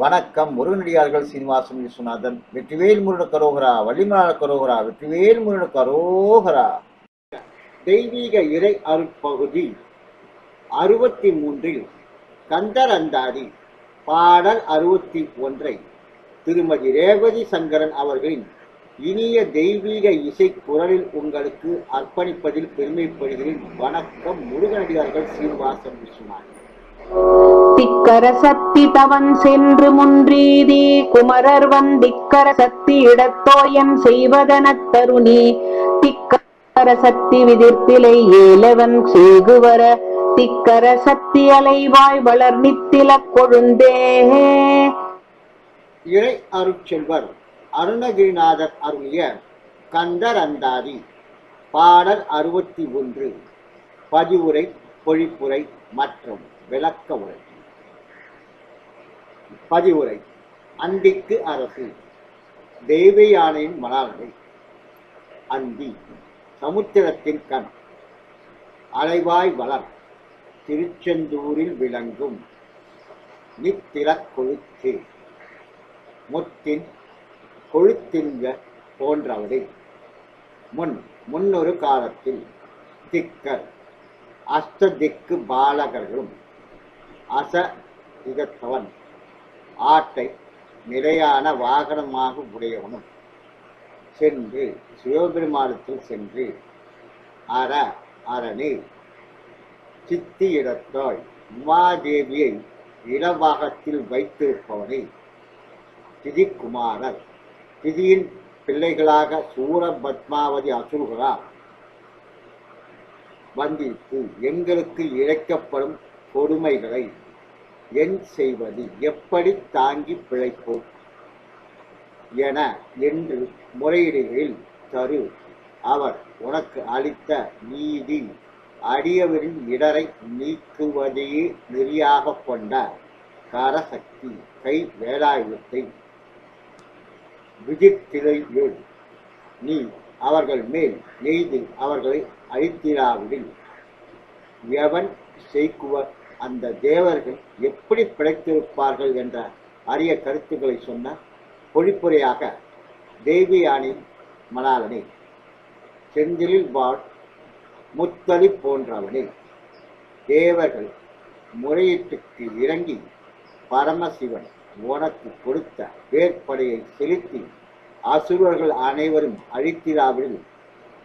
வணக்கம் முருகனடியார்கள் சீனிவாசன் விஸ்வநாதன் வெற்றிவேல் முருகன கரோகரா வள்ளிமலான கரோகரா வெற்றிவேல் முருகன கரோகரா. தெய்வீக இறை அருட்பகுதி அறுபத்தி மூன்றில் கந்தர் அந்தாதி பாடல் அறுபத்தி ஒன்றை திருமதி ரேவதி சங்கரன் அவர்களின் இனிய தெய்வீக இசை குரலில் உங்களுக்கு அர்ப்பணிப்பதில் பெருமைப்படுகிறேன். வணக்கம் முருகனடியார்கள் சீனிவாசன் விஸ்வநாதன். திக்கர சக்தி தவன் சென்று முன்றீதி குமரர் வந்திக்கர சக்தி இடத்தோயன் செய்வதனத் தருணி திக்கர சக்தி விதிர்த்திலை ஏலவன் சேகுவர திக்கர சக்தி அலைவாய் வளர் நித்தில கொழுந்தே. இறை அருட்செல்வர் அருணகிரிநாதர் அருளிய கந்தர் அந்தாதி பாடல் அறுபத்தி ஒன்று பதிவுரை பொழிப்புரை மற்றும் விளக்க உரை. பதிவுரை. அந்திக்கு அரசு. தெய்வ யானையின் மலாலை அந்தி சமுத்திரத்தின் கண். அலைவாய் வளர் திருச்செந்தூரில் விளங்கும். நித்திரக் கொழுத்து. முத்தின் கொழுத்தின்க போன்றவரை முன் முன்னொரு காலத்தில் திக்கர். அஸ்த திக்கு பாலகர்களும் அச திகத்தவன் ஆட்டை நிலையான வாகனமாக உடையவனும் சென்று சிவபெருமானத்தில் சென்று அற அரணி சித்தி இடத்தாய் உமாதேவியை இளவாகத்தில் வைத்திருப்பவனை திதிக்குமாரர். திதியின் பிள்ளைகளாக சூர பத்மாவதி அசுர்களா வந்தித்து எங்களுக்கு இழைக்கப்படும் கொடுமைகளை என் செய்வது எப்படி தாங்கி பிழைப்போம்? என என்று முறையீடுகளில் தரு அவர் உனக்கு அளித்த நீதி அடியவரின் இடரை நீக்குவதையே நெறியாக கொண்ட கரசக்தி கை வேலாயுதத்தை விதித்திரையில் நீ அவர்கள் மேல் எய்து அவர்களை அழித்திராவிடில். எவன் செய்குவர் அந்த தேவர்கள் எப்படி பிழைத்திருப்பார்கள் என்ற அரிய கருத்துக்களை சொன்ன பொழிப்புரையாக தேவியானி மலாலனே செந்திலில் வாழ் முத்தலி போன்றவனே தேவர்கள் முறையீட்டுக்கு இறங்கி பரமசிவன் உனக்கு கொடுத்த வேற்படையை செலுத்தி அசுரர்கள் அனைவரும் அழித்திராவிடில்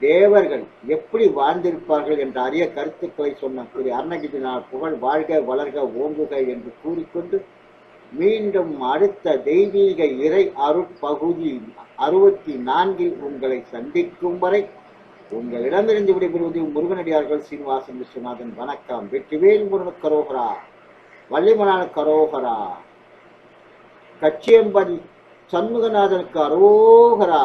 தேவர்கள் எப்படி வாழ்ந்திருப்பார்கள் என்ற அரிய கருத்துக்களை சொன்ன திரு அருணகிரிநாத் புகழ் வாழ்க வளர்க ஓங்குக என்று கூறிக்கொண்டு மீண்டும் அடுத்த தெய்வீக இறை அருட்பகுதி அறுபத்தி நான்கில் உங்களை சந்திக்கும் வரை உங்களிடமிருந்து விடைபெறுவது முருகனடியார்கள் சீனிவாசன் விஸ்வநாதன். வணக்கம். வெற்றிவேல் முருகன் கரோகரா வள்ளிமலான கரோகரா கச்சியம்பதி சண்முகநாதனுக்கு அரோகரா.